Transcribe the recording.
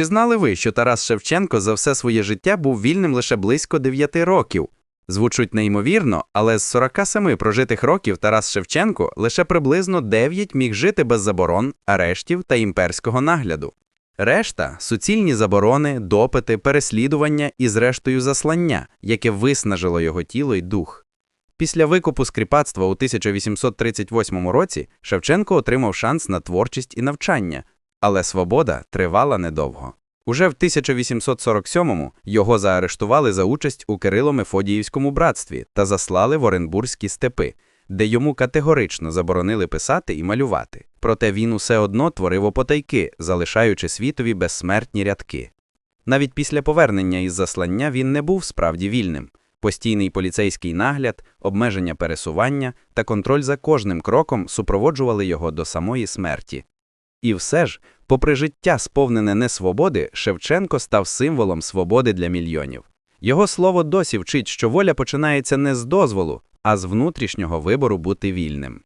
Чи знали ви, що Тарас Шевченко за все своє життя був вільним лише близько 9 років? Звучуть неймовірно, але з 47 прожитих років Тарас Шевченко лише приблизно 9 міг жити без заборон, арештів та імперського нагляду. Решта суцільні заборони, допити, переслідування і, зрештою, заслання, яке виснажило його тіло й дух. Після викупу скріпацтва у 1838 році Шевченко отримав шанс на творчість і навчання, але свобода тривала недовго. Уже в 1847-му його заарештували за участь у Кирило-Мефодіївському братстві та заслали в Оренбурзькі степи, де йому категорично заборонили писати і малювати. Проте він усе одно творив опотайки, залишаючи світові безсмертні рядки. Навіть після повернення із заслання він не був справді вільним. Постійний поліцейський нагляд, обмеження пересування та контроль за кожним кроком супроводжували його до самої смерті. І все ж, попри життя, сповнене несвободи, Шевченко став символом свободи для мільйонів. Його слово досі вчить, що воля починається не з дозволу, а з внутрішнього вибору бути вільним.